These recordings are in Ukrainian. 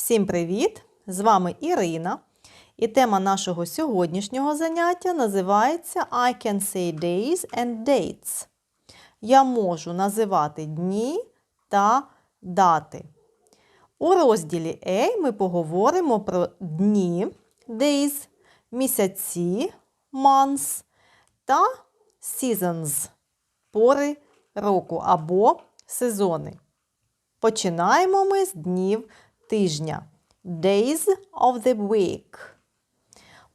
Всім привіт! З вами Ірина. І тема нашого сьогоднішнього заняття називається I can say days and dates. Я можу називати дні та дати. У розділі A ми поговоримо про дні days, місяці months та seasons пори року або сезони. Починаємо ми з днів тижня. Days of the week.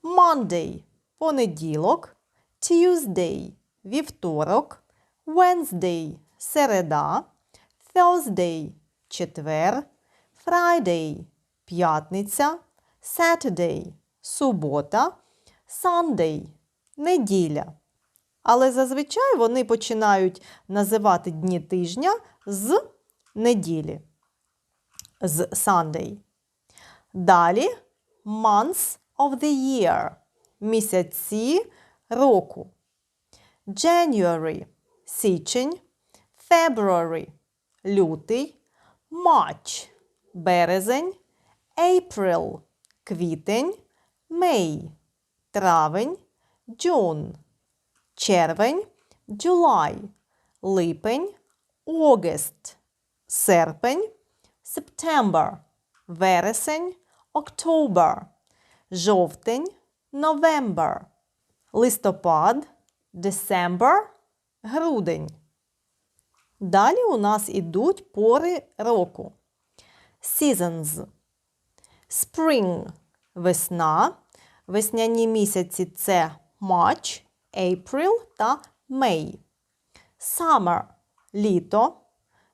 Monday – понеділок. Tuesday – вівторок. Wednesday – середа. Thursday – четвер. Friday – п'ятниця. Saturday – субота. Sunday – неділя. Але зазвичай вони починають називати дні тижня з неділі. З Sunday. Далі months of the year. Місяці року. January – січень. February – лютий. March – березень. April – квітень. May – травень. June – червень. July – липень. August – серпень. September – вересень. October – жовтень. November – листопад. December – грудень. Далі у нас ідуть пори року. Seasons. Spring – весна. Весняні місяці це March, April та May. Summer – літо.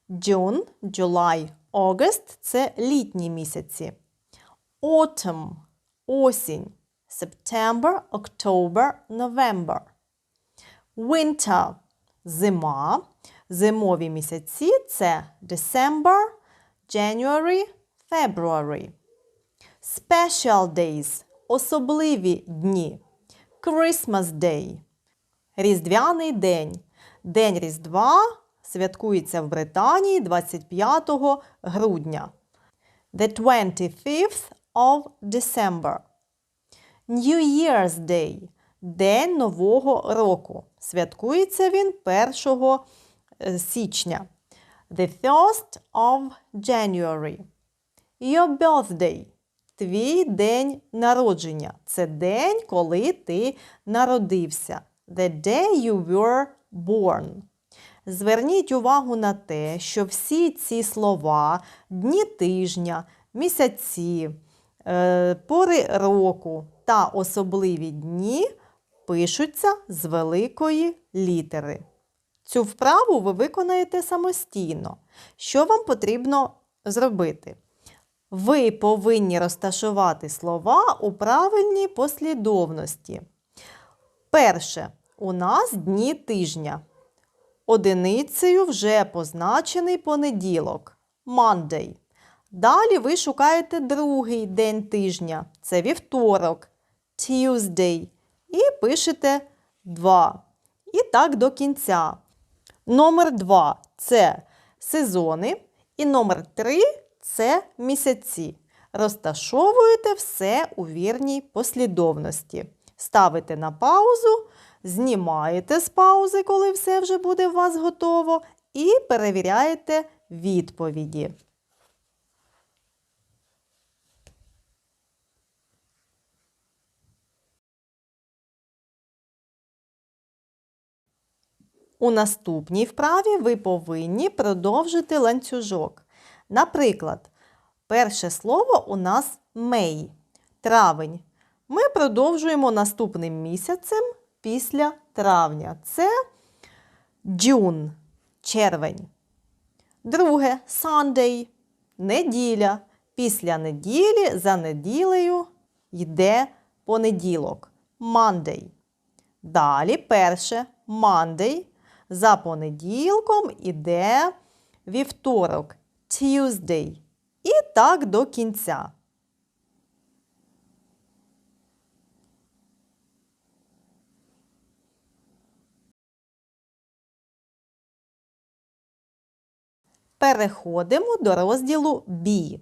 June, July, August – це літні місяці. Autumn – осінь. September, October, November. Winter – зима. Зимові місяці це December, January, February. Special days – особливі дні. Christmas Day – Різдвяний день. День Різдва святкується в Британії 25 грудня. The 25th of December. New Year's Day – День Нового року. Святкується він 1 січня. The 1st of January. Your birthday – твій день народження. Це день, коли ти народився. The day you were born. Зверніть увагу на те, що всі ці слова, дні тижня, місяці, е, пори року та особливі дні пишуться з великої літери. Цю вправу ви виконаєте самостійно. Що вам потрібно зробити? Ви повинні розташувати слова у правильній послідовності. Перше, у нас дні тижня. Одиницею вже позначений понеділок Monday. Далі ви шукаєте другий день тижня це вівторок Tuesday. І пишете 2. І так до кінця. Номер 2 це сезони. І номер 3 це місяці. Розташовуєте все у вірній послідовності. Ставите на паузу, знімаєте з паузи, коли все вже буде у вас готово, і перевіряєте відповіді. У наступній вправі ви повинні продовжити ланцюжок. Наприклад, перше слово у нас May – травень. Ми продовжуємо наступним місяцем після травня. Це June – червень. Друге Sunday – неділя. Після неділі за неділею йде понеділок Monday. Далі перше Monday. За понеділком іде вівторок Tuesday. І так до кінця. Переходимо до розділу B.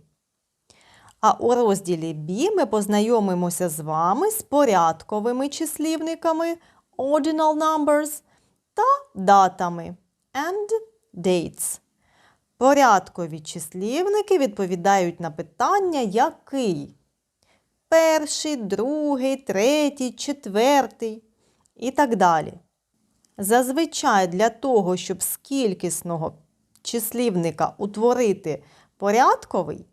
А у розділі B ми познайомимося з вами з порядковими числівниками ordinal numbers та датами and dates. Порядкові числівники відповідають на питання який? Перший, другий, третій, четвертий і так далі. Зазвичай для того, щоб з кількісного числівника утворити порядковий,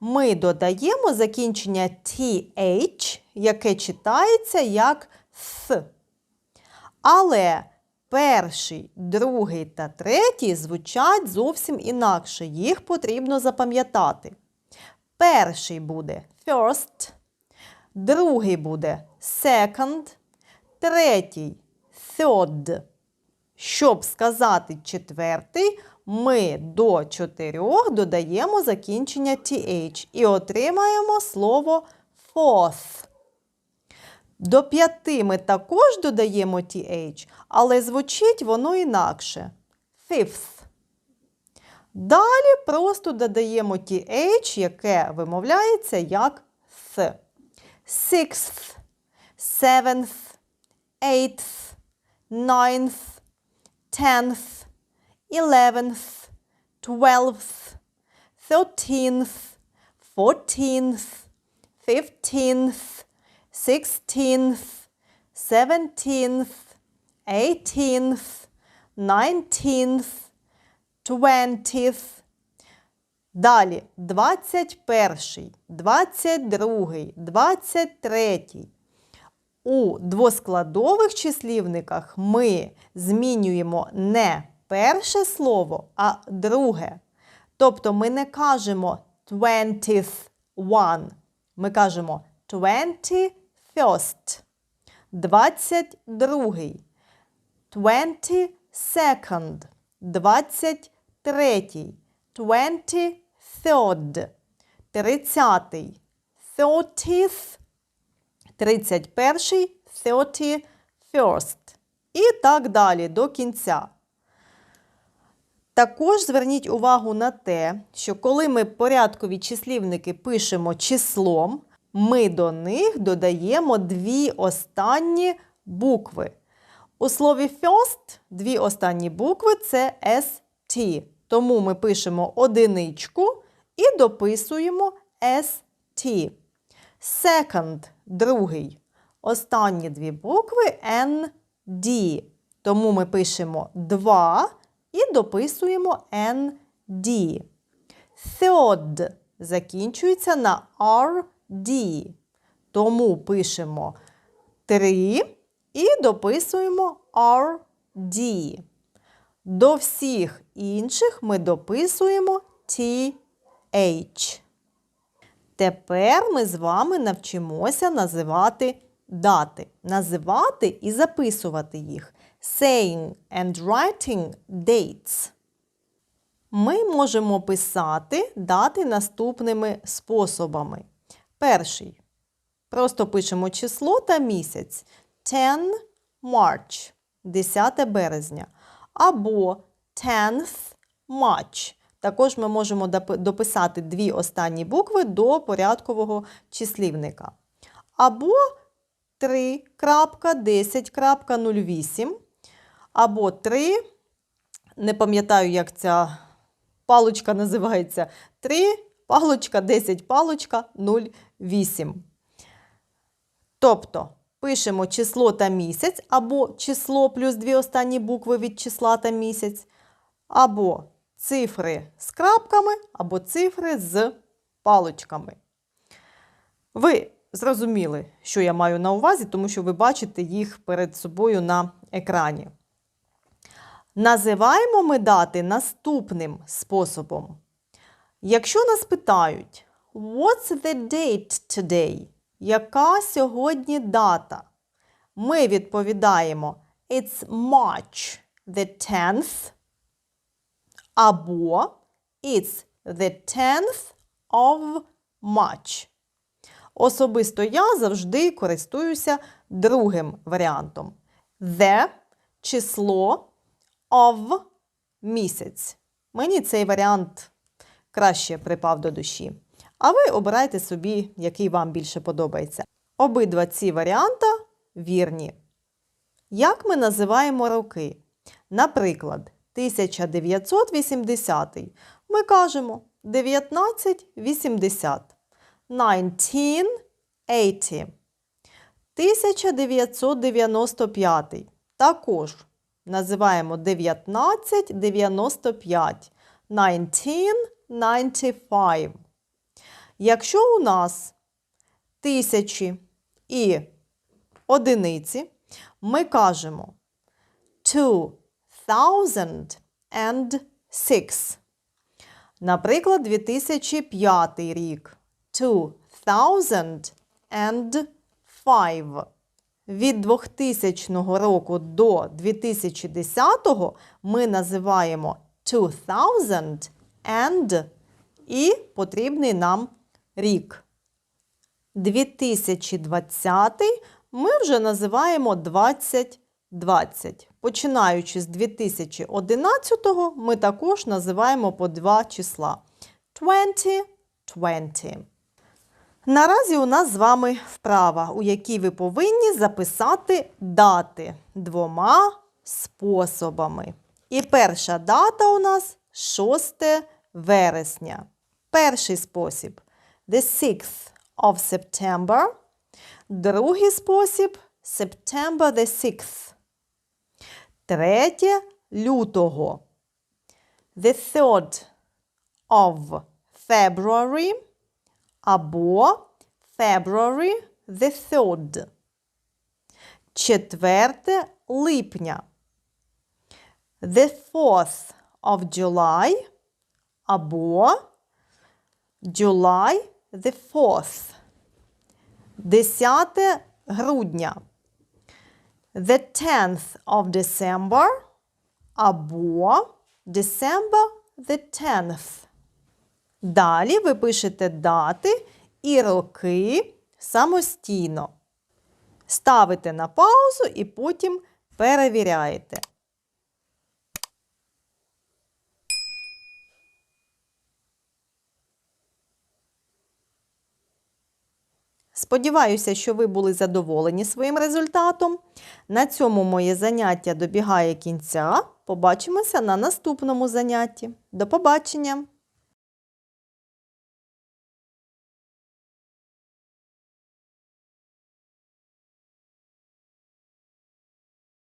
ми додаємо закінчення th, яке читається як «th». Але перший, другий та третій звучать зовсім інакше. Їх потрібно запам'ятати. Перший буде first, другий буде second, третій third. Щоб сказати четвертий, ми до чотирьох додаємо закінчення th і отримаємо слово fourth. До п'яти ми також додаємо th, але звучить воно інакше. Fifth. Далі просто додаємо th, яке вимовляється як th. Sixth, seventh, eighth, ninth, tenth, eleventh, twelfth, thirteenth, fourteenth, fifteenth, sixteenth, seventeenth, eighteenth, nineteenth, twentieth. Далі 21, 22, 23. У двоскладових числівниках ми змінюємо не перше слово, а друге. Тобто ми не кажемо 21, ми кажемо 21st, 22, 22nd, 23, 23rd, 30, 30th, 31, 31st і так далі до кінця. Також зверніть увагу на те, що коли ми порядкові числівники пишемо числом, ми до них додаємо дві останні букви. У слові first дві останні букви це ST. Тому ми пишемо одиничку і дописуємо ST. Second другий. Останні дві букви ND. Тому ми пишемо 2 і дописуємо ND. Third закінчується на RD. Тому пишемо 3 і дописуємо RD. До всіх інших ми дописуємо TH. Тепер ми з вами навчимося називати дати. Називати і записувати їх. Saying and writing dates. Ми можемо писати дати наступними способами. Перший. Просто пишемо число та місяць. 10 March 10 березня. Або 10th March. Також ми можемо дописати дві останні букви до порядкового числівника. Або 3.10.08. Або 3. Не пам'ятаю, як ця палочка називається. 3 палочка 10 палочка 08. Тобто пишемо число та місяць, або число плюс дві останні букви від числа та місяць, або цифри з крапками, або цифри з палочками. Ви зрозуміли, що я маю на увазі, тому що ви бачите їх перед собою на екрані. Називаємо ми дати наступним способом. Якщо нас питають, What's the date today? Яка сьогодні дата? Ми відповідаємо It's March the 10th або It's the 10th of March. Особисто я завжди користуюся другим варіантом. The число of місяць. Мені цей варіант краще припав до душі. А ви обирайте собі, який вам більше подобається. Обидва ці варіанти вірні. Як ми називаємо роки? Наприклад, 1980. Ми кажемо 1980. 1980. 1995. Також називаємо 1995. 1995. Якщо у нас тисячі і одиниці, ми кажемо 2006. Наприклад, 2005 рік. 2005. Від 2000 року до 2010 ми називаємо 2000 and і потрібний нам рік. 2020 ми вже називаємо 2020. Починаючи з 2011 ми також називаємо по два числа 2020. Наразі у нас з вами вправа, у якій ви повинні записати дати двома способами. І перша дата у нас 6 вересня. Перший спосіб the 6th of September. Другий спосіб September the 6th. Третє лютого. The 3rd of February або February the 3rd. Четверте липня. The 4th of July або July the 4th. 10 грудня. The 10th of December або December the 10th. Далі ви пишете дати і роки самостійно. Ставите на паузу і потім перевіряєте. Сподіваюся, що ви були задоволені своїм результатом. На цьому моє заняття добігає кінця. Побачимося на наступному занятті. До побачення!